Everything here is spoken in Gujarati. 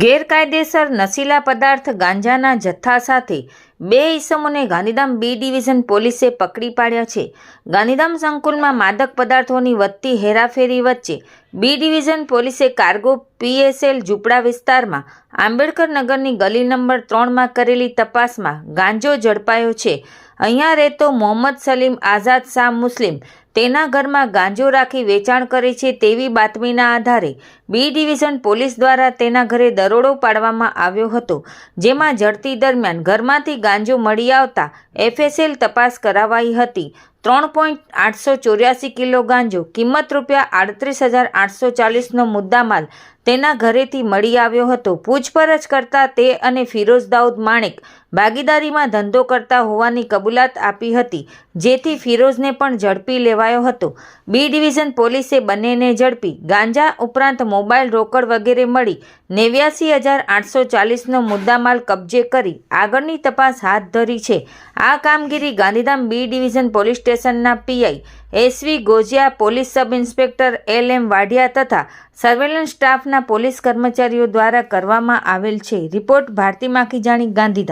ગેરકાયદેસર નશીલા પદાર્થ ગાંજાના જથ્થા સાથે બે ઈસમોને ગાંધીધામ બી ડિવિઝન પોલીસે પકડી પાડ્યા છે. ગાંધીધામ સંકુલમાં માદક પદાર્થોની વધતી હેરાફેરી વચ્ચે બી ડિવિઝન પોલીસે કાર્ગો પીએસએલ ઝૂંપડા વિસ્તારમાં આંબેડકર નગરની ગલી નંબર ત્રણમાં કરેલી તપાસમાં ગાંજો ઝડપાયો છે. અહીંયા રહેતો મોહમ્મદ સલીમ આઝાદ શાહ મુસ્લિમ તેના ઘરમાં ગાંજો રાખી વેચાણ કરે છે તેવી બાતમીના આધારે. બી ડિવિઝન પોલીસ દ્વારા તેના ઘરે દરોડો પાડવામાં આવ્યો હતો, જેમાં ઝડપી દરમિયાન ઘરમાંથી ગાંજો મળી આવતા એફએસએલ તપાસ કરાવાઈ હતી. ત્રણ પોઈન્ટ આઠસો ચોર્યાસી કિલો ગાંજો, કિંમત રૂપિયા આડત્રીસ હજાર આઠસો ચાલીસનો મુદ્દામાલ તેના ઘરેથી મળી આવ્યો હતો. પૂછપરછ કરતા તે અને ફિરોઝ દાઉદ માણેક ભાગીદારીમાં ધંધો કરતા હોવાની કબૂલાત આપી હતી, જેથી ફિરોઝને પણ ઝડપી લેવાયો હતો. બી ડિવિઝન પોલીસે બંનેને ઝડપી ગાંજા ઉપરાંત મોબાઈલ રોકડ વગેરે મળી નેવ્યાસી હજાર આઠસો ચાલીસનો મુદ્દામાલ કબજે કરી આગળની તપાસ હાથ ધરી છે. આ કામગીરી ગાંધીધામ બી ડિવિઝન પોલીસ સ્ટેશનના PI SV Gojiya, police sub inspector L M Vadhiya તથા સર્વેલન્સ સ્ટાફના પોલીસ કર્મચારીઓ દ્વારા કરવામાં આવેલ છે. રિપોર્ટ ભારતી માખીજાણી ગાંધીધામ.